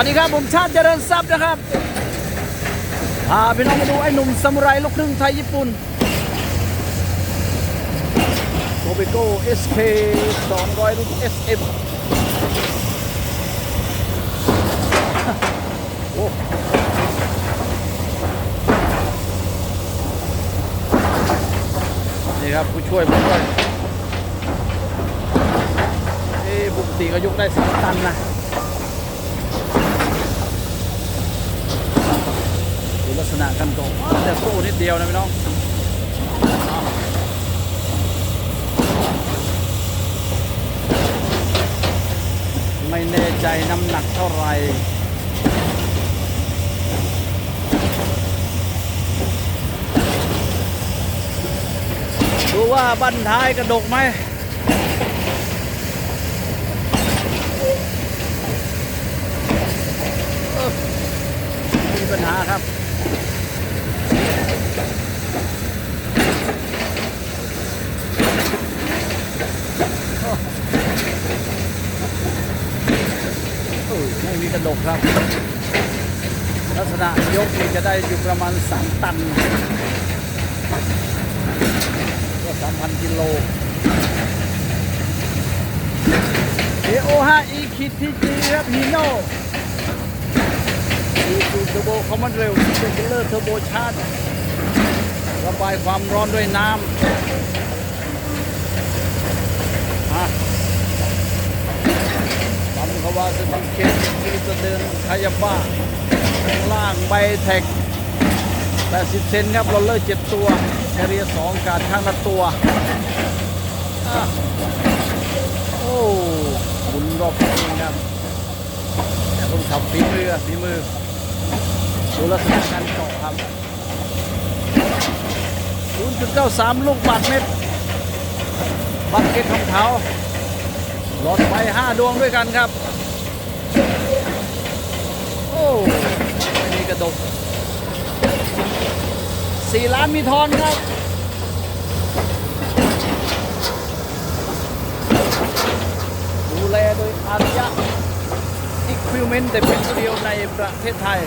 วัสดีครับผมชาติเจริญทรัพย์นะครับพาพี่น้องมาดูไอ้หนุ่มซามูไรลูกครึ่งไทยญี่ปุ่นโกเบโก้ SK 200รุ่น SM โอ้นี่ครับผู้ช่วยผู้ช่วยเอ้ปกติก็ยกได้สามตันนะ ลักษณะกันก่อนอ้าวแต่โซ่นิดเดียวนะพี่น้องไม่แน่ใจน้ำหนักเท่าไหร่ดูว่าบั้นท้ายกระดกไหมมีปัญหาครับ เอ อไม่มีกระดกครับ ลักษณะยกนี่จะได้อยู่ประมาณ 3 ตันก็3,000กิโล AO5 E คิดที่จีครับฮีโน่ดูดูเทอร์โบคอมมอนเร็วเซนเลอร์เทอร์โบชาร์จระบายความร้อนด้วยน้ำอะ ปั๊มเขาว่าจะมีเคสที่จะเดินขยับบ้าข้างล่างใบแท็ก80เซนครับโรลเลอร์7ตัวแคเรีย2การข้างละตัวอะโอ้หมุนรอบเองครับแต่คนขับฝีมือฝีมือดูลักษณะการเกาะครับ0.93 ลูกบาทเม็ดบักเก็ตของเขาหลอดไฟห้าดวงด้วยกันครับ ม่มีกระดกสี่ล้านมีทอนครับดูแลโดยอารยะอิควิเมนต์แต่เป็นตัวเดียวในประเทศไทย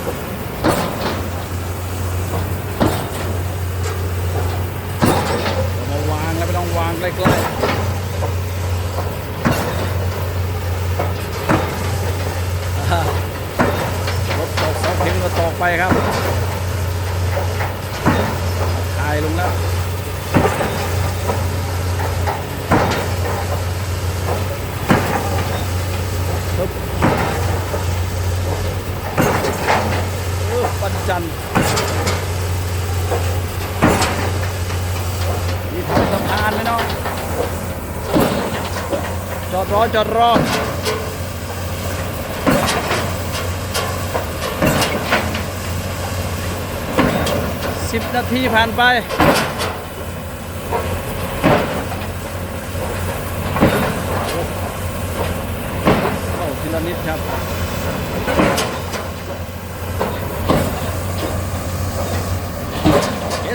เอามาวางแล้วไม่ต้องวางใกล้ๆ อ่ารถตอกเสาเข็มก็ตอกไปครับคลายลงแล้ว ปึ๊บเออปันจันทร์มีทางสะพานไหมน้องจ อดรอจอดรอสิบนาทีผ่านไปเข้าทีละนิดครับ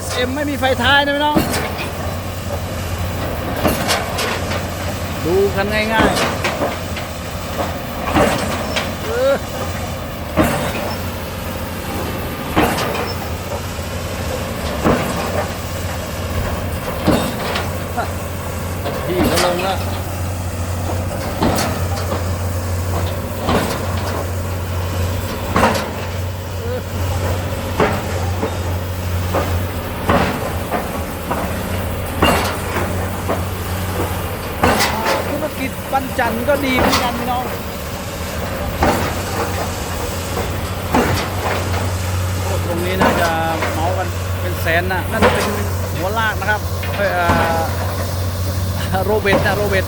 SM ไม่มีไฟท้ายนะพี่น้อง ดูกันง่ายๆเออ พี่ก็ลงแล้วธุรกิจปันจันทร์ ก็ดีเหมือนกันพี่น้องตรงนี้น่าจะเมากันเป็นแสนนะนั่นเป็นหัวลากนะครับเอ่อโรเบิร์ตนะโรเบิร์ต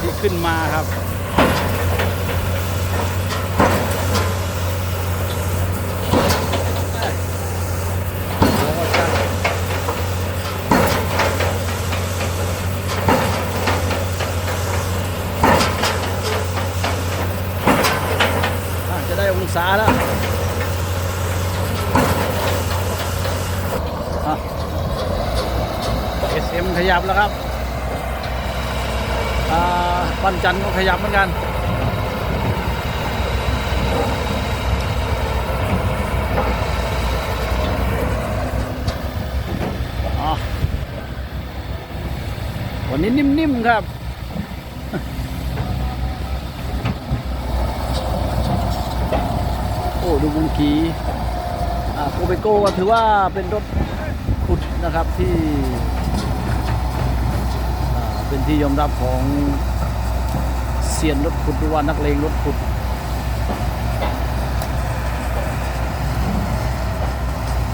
ที่ขึ้นมาครับ ขยับแล้วครับปันจันก็ขยับเหมือนกัน วันนี้นิ่มๆครับโอ้ดูมุงกีโกเบโก้ก็ถือว่าเป็นรถขุดนะครับที่ เป็นที่ยอมรับของเซียนรถขุดหรือว่านักเลงรถขุด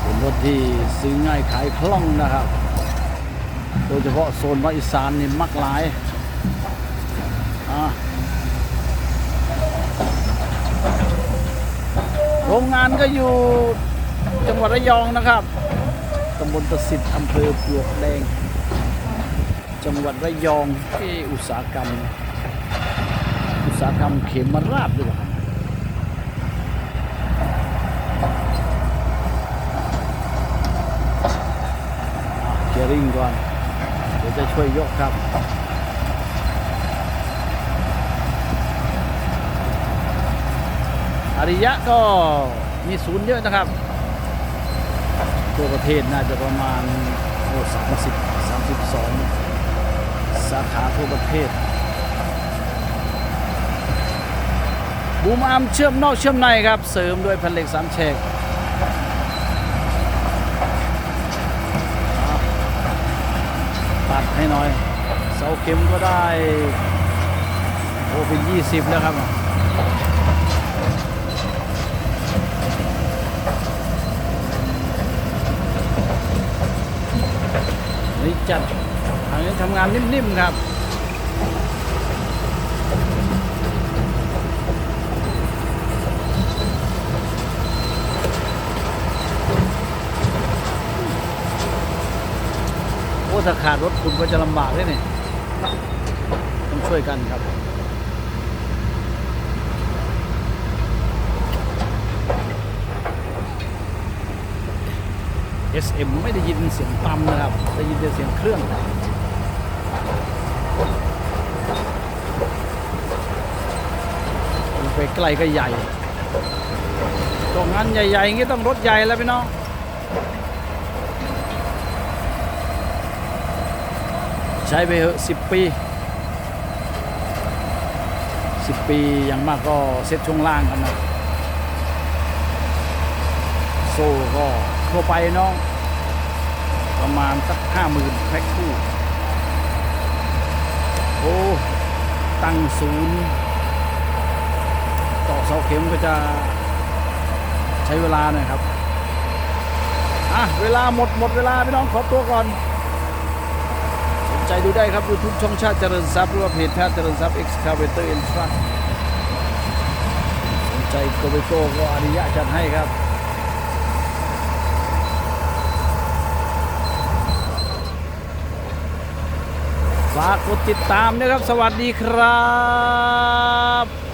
เป็นรถที่ซื้อง่ายขายคล่องนะครับ โดยเฉพาะโซนภาคอีสานนี่มักหลายโรงงานก็อยู่จังหวัดระยองนะครับตำบลตะสิทธิ์อำเภอปลวกแดง จังหวัดระยองที่อุตสาหกรรม อุตสาหกรรมเขมราชด้วยครับเกียร์ริงก่อน เดี๋ยวจะช่วยยกครับอาริยะก็มีศูนย์เยอะนะครับทั่วประเทศน่าจะประมาณโอ้สามสิบสามสิบสอง ทั่วประเทศ บูมอาร์มเชื่อมนอกเชื่อมในครับ เสริมด้วยแผ่นเหล็กสามแฉกตัดให้หน่อย เสาเข็มก็ได้ โอ้เป็น 20 แล้วครับนี่จัดทางนี้ทำงานนิ่ม ๆ ครับ ถ้าขาดรถคุณก็จะลำบากเลยนี่ต้องช่วยกันครับ SM ไม่ได้ยินเสียงปั๊มนะครับ ได้ยินแต่เสียงเครื่องไปไกลก็ใหญ่ตรงนั้นใหญ่ๆงนี้ต้องรถใหญ่แล้วพี่น้อง ใช้ไปเหอะสิบปีสิบปีอย่างมากก็เซ็ตช่วงล่างกันนะโซ่ก็ทั่วไปเนาะประมาณสักห้าหมื่นแพ็คคู่ โอ้ ตั้งศูนย์ต่อเสาเข็มก็จะใช้เวลาหน่อยครับ อะ เวลาหมดหมดเวลาพี่น้องขอตัวก่อนสน ใจดูได้ครับ YouTube ช่องชาติเจริญทรัพย์หรือว่าเพจชาติเจริญทรัพย์ Excavator and Truck สนใจโกเบโก้ก็อริยะจัดให้ครับฝากกดติดตามนะครับ สวัสดีครับ